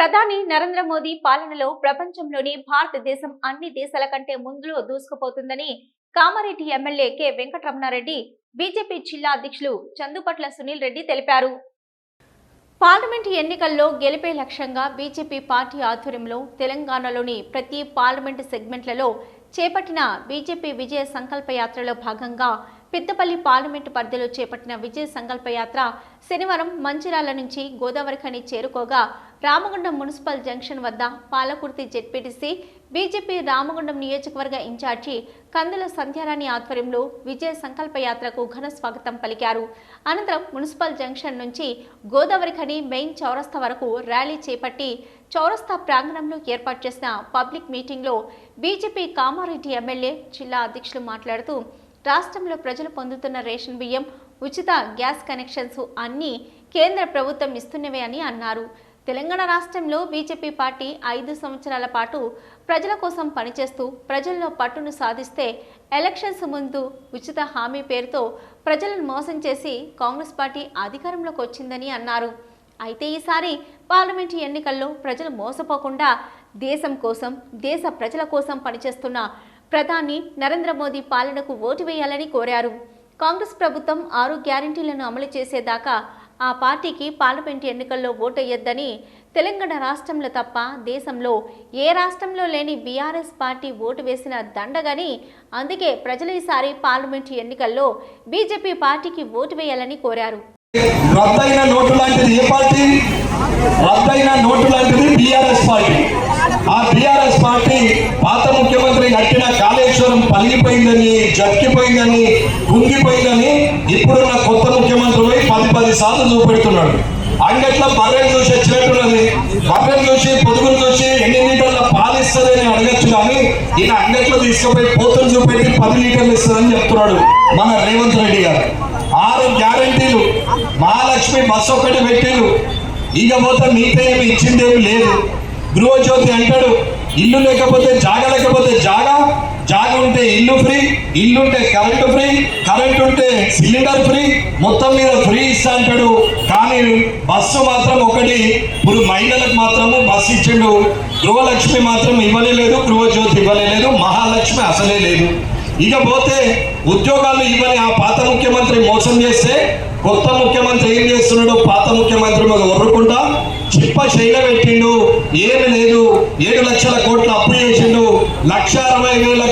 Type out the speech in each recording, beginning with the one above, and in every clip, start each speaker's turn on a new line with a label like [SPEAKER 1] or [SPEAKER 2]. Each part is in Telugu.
[SPEAKER 1] ప్రధాని నరేంద్ర మోదీ పాలనలో ప్రపంచంలోని భారతదేశం అన్ని దేశాల కంటే ముందులో దూసుకుపోతుందని Kamareddy MLA K. Venkataramana Reddy BJP జిల్లా అధ్యక్షులు చందుపట్ల సునీల్ రెడ్డి తెలిపారు. పార్లమెంటు ఎన్నికల్లో గెలిపే లక్ష్యంగా బీజేపీ పార్టీ ఆధ్వర్యంలో తెలంగాణలోని ప్రతి పార్లమెంటు సెగ్మెంట్లలో చేపట్టిన బీజేపీ విజయ సంకల్ప యాత్రలో భాగంగా పెద్దపల్లి పార్లమెంటు పరిధిలో చేపట్టిన విజయ సంకల్ప యాత్ర శనివారం మంచిర్యాల నుంచి గోదావరిఖని చేరుకోగా రామగుండం మున్సిపల్ జంక్షన్ వద్ద పాలకుర్తి జెడ్పీటీసీ బీజేపీ రామగుండం నియోజకవర్గ ఇన్ఛార్జి కందుల సంధ్యారాణి ఆధ్వర్యంలో విజయ సంకల్ప యాత్రకు ఘన స్వాగతం పలికారు. అనంతరం మున్సిపల్ జంక్షన్ నుంచి గోదావరిఖని మెయిన్ చౌరస్తా వరకు ర్యాలీ చేపట్టి చౌరస్తా ప్రాంగణంలో ఏర్పాటు చేసిన పబ్లిక్ మీటింగ్లో బీజేపీ కామారెడ్డి ఎమ్మెల్యే జిల్లా అధ్యక్షులు మాట్లాడుతూ రాష్ట్రంలో ప్రజలు పొందుతున్న రేషన్ బియ్యం ఉచిత గ్యాస్ కనెక్షన్స్ అన్నీ కేంద్ర ప్రభుత్వం ఇస్తున్నవే అని అన్నారు. తెలంగాణ రాష్ట్రంలో బీజేపీ పార్టీ ఐదు సంవత్సరాల పాటు ప్రజల కోసం పనిచేస్తూ ప్రజల్లో పట్టును సాధిస్తే ఎలక్షన్స్ ముందు ఉచిత హామీ పేరుతో ప్రజలను మోసం చేసి కాంగ్రెస్ పార్టీ అధికారంలోకి వచ్చిందని అన్నారు. అయితే ఈసారి పార్లమెంటు ఎన్నికల్లో ప్రజలు మోసపోకుండా దేశం కోసం దేశ ప్రజల కోసం పనిచేస్తున్న ప్రధాని నరేంద్ర మోదీ పాలనకు ఓటు వేయాలని కోరారు. కాంగ్రెస్ ప్రభుత్వం ఆరు గ్యారంటీలను అమలు చేసేదాకా ఆ పార్టీకి పార్లమెంటు ఎన్నికల్లో ఓటెయ్యొద్దని తెలంగాణ రాష్ట్రంలో తప్ప దేశంలో ఏ రాష్ట్రంలో లేని బీఆర్ఎస్ పార్టీ ఓటు వేసిన దండగని అందుకే ప్రజలు ఈసారి పార్లమెంటు ఎన్నికల్లో బీజేపీ పార్టీకి ఓటు వేయాలని కోరారు.
[SPEAKER 2] రద్దయిన నోటు లాంటిది ఏ పార్టీ? రద్దయిన నోటు లాంటిది బీఆర్ఎస్ పార్టీ. ఆ బీఆర్ఎస్ పార్టీ పాత ముఖ్యమంత్రి కట్టిన కాళేశ్వరం పలిగిపోయిందని కుంగిపోయిందని ఇప్పుడున్న కొత్త ముఖ్యమంత్రులు పది సార్లు చూపెడుతున్నాడు అంగట్లో బర్రెలు చూసి వచ్చినట్టున్నది? బర్రెలు చూసి పొదుగులు చూసి ఎన్ని లీటర్ల పాలు ఇస్తుందని అడగచ్చు కానీ ఈయన అంగట్లో తీసుకుపోయి పోతులు చూపెట్టి పది లీటర్లు ఇస్తుందని చెప్తున్నాడు మన రేవంత్ రెడ్డి గారు. ఆరు గ్యారంటీలు. మహాలక్ష్మి బస్సు ఒకటి పెట్టారు ఇక పోతే మీతో ఇచ్చిందేమి లేదు. గృహజ్యోతి అంటాడు ఇల్లు లేకపోతే జాగ లేకపోతే జాగా జాగ ఉంటే ఇల్లు ఫ్రీ ఇల్లు ఉంటే కరెంటు ఫ్రీ కరెంట్ ఉంటే సిలిండర్ ఫ్రీ మొత్తం మీద ఫ్రీ ఇస్తా అంటాడు. కానీ బస్సు మాత్రం ఒకటి ఇప్పుడు మహిళలకు మాత్రము బస్సు ఇచ్చిండు. గృహలక్ష్మి మాత్రం ఇవ్వలే లేదు గృహజ్యోతి ఇవ్వలే లేదు మహాలక్ష్మి అసలే లేదు. ఇక పోతే ఉద్యోగాలు ఇవ్వని ఆ పాత ముఖ్యమంత్రి మోసం చేస్తే కొత్త ముఖ్యమంత్రి ఏం చేస్తున్నాడు పాత ముఖ్యమంత్రి మీద ఒర్రుకుంటా చిప్ప శైల పెట్టిండు. ఏమి లేదు ఏడు లక్షల కోట్లు అప్పు చేసిండు. లక్ష అరవై వేల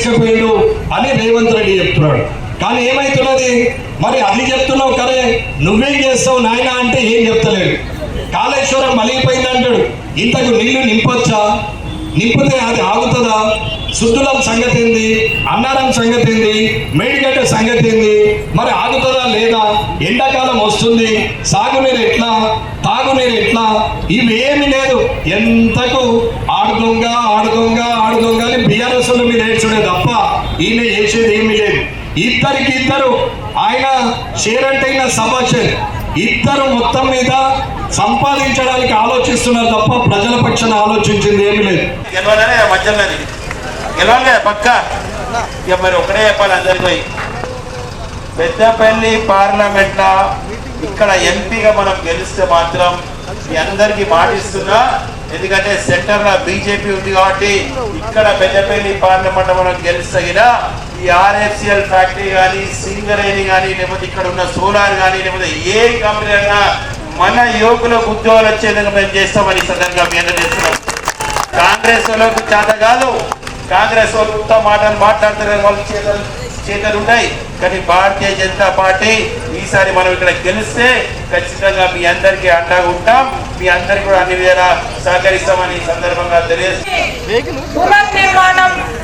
[SPEAKER 2] తీసుకుపోయాడు అని రేవంత్ రెడ్డి చెప్తున్నాడు. కానీ ఏమైతున్నది? మరి అది చెప్తున్నావు కరే నువ్వేం చేస్తావు నాయన అంటే ఏం చెప్తలేడు. కాళేశ్వరం మలిగిపోయింది అంటాడు. ఇంతకు నీళ్ళు నింపొచ్చా? నింపితే అది ఆగుతుందా? శుద్ధులం సంగతి ఏంది? అన్నారం సంగతి ఏంది? మేడిగడ్డ సంగతి ఏంది? మరి ఆగుతుందా లేదా? ఎండాకాలం వస్తుంది. సాగునీరు ఎట్లా? తాగునీరు ఎట్లా? ఇవేమి లేదు. ఎంతకు ఆడుదొంగ ఆడుదొంగ ఆడుదొంగ అని బీఆర్ఎస్ మీద ఏడ్చుడే తప్ప ఈయన చేసేది ఏమీ లేదు. ఇద్దరికి ఇద్దరు ఆయన షేర్ అంటే సభాషర్ ఇద్దరు మొత్తం మీద సంపాదించడానికి ఆలోచిస్తున్నారు తప్ప ప్రజల పక్షాన ఆలోచించింది ఏమి లేదు.
[SPEAKER 3] గెలవాలనే మధ్యలోని గెలవాలి పక్క. ఇక మరి ఒకటే చెప్పాలి అందరికి పెద్దపల్లి పార్లమెంట్ ఇక్కడ ఎంపీగా మనం గెలిస్తే మాత్రం మీ అందరికీ మాటిస్తున్నా ఎందుకంటే సెంటర్లో బీజేపీ ఉంది కాబట్టి ఇక్కడ పెద్దపల్లి పార్లమెంట్ మనం గెలిస్తగిన ఈ ఆర్ఎఫ్సిఎల్ ఫ్యాక్టరీ కానీ సింగరేణి కానీ లేకపోతే ఇక్కడ ఉన్న సోలార్ కానీ లేకపోతే ఏ కంపెనీ అయినా మన యువకులకు ఉద్యోగాలు వచ్చే విధంగా మేము చేస్తామని ఈ సందర్భంగా మేము చేస్తున్నాం. కాంగ్రెస్ వాళ్ళకు చేత కాదు. కాంగ్రెస్ వాళ్ళు ఉత్తమ మాటలు మాట్లాడుతున్నారు వాళ్ళు చేతలు చేతలు ఉన్నాయి కానీ భారతీయ జనతా పార్టీ ఈసారి మనం ఇక్కడ గెలిస్తే ఖచ్చితంగా మీ అందరికీ అండగా ఉంటాం. మీ అందరికి కూడా అన్ని విధాలా సహకరిస్తామని ఈ సందర్భంగా తెలియజేస్తాం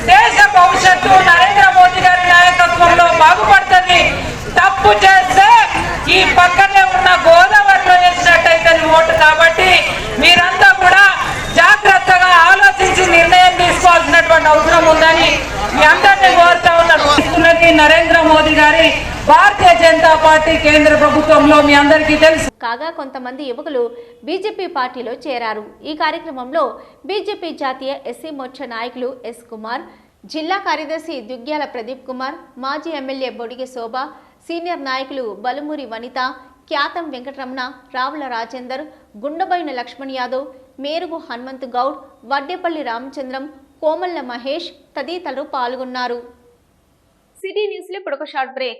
[SPEAKER 4] దేశ భవిష్యత్తు నరేంద్ర మోదీ గారి నాయకత్వంలో బాగుపడుతుంది. తప్పు చేస్తే ఈ పక్కనే ఉన్న గోదావరిలో వేసినట్టయితే ఓటు కాబట్టి మీరంతా కూడా జాగ్రత్తగా ఆలోచించి నిర్ణయం తీసుకోవాల్సినటువంటి అవసరం ఉందని మీ అందరినీ కోరుతా ఉన్నాను. ఉన్నది నరేంద్ర మోదీ గారి భారతీయ జనతా పార్టీ కేంద్ర ప్రభుత్వంలో మీ అందరికీ తెలుసు.
[SPEAKER 1] కాగా కొంతమంది యువకులు బీజేపీ పార్టీలో చేరారు. ఈ కార్యక్రమంలో బీజేపీ జాతీయ ఎస్సీ మోర్చా నాయకులు ఎస్ కుమార్ జిల్లా కార్యదర్శి దుగ్గ్యాల ప్రదీప్ కుమార్ మాజీ ఎమ్మెల్యే బొడిగె శోభ సీనియర్ నాయకులు బలుమూరి వనిత ఖ్యాతం వెంకటరమణ రావుల రాజేందర్ గుండబైన లక్ష్మణ్ యాదవ్ మేరుగు హనుమంత్ గౌడ్ వడ్డేపల్లి రామచంద్రం కోమల్ల మహేష్ తదితరులు పాల్గొన్నారు. సిటీ న్యూస్లో ఇప్పుడు ఒక షార్ట్ బ్రేక్.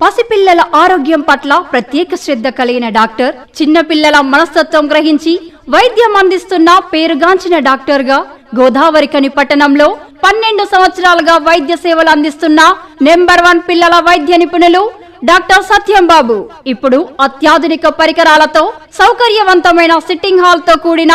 [SPEAKER 5] పసిపిల్లల ఆరోగ్యం పట్ల ప్రత్యేక శ్రద్ధ కలిగిన డాక్టర్ చిన్నపిల్లల మనస్తత్వం గ్రహించి వైద్యం అందిస్తున్న పేరుగాంచిన డాక్టర్గా గోదావరికని పట్టణంలో పన్నెండు సంవత్సరాలుగా వైద్య సేవలు అందిస్తున్న నెంబర్ వన్ పిల్లల వైద్య నిపుణులు డాక్టర్ సత్యం బాబు. ఇప్పుడు అత్యాధునిక పరికరాలతో సౌకర్యవంతమైన సిట్టింగ్ హాల్తో కూడిన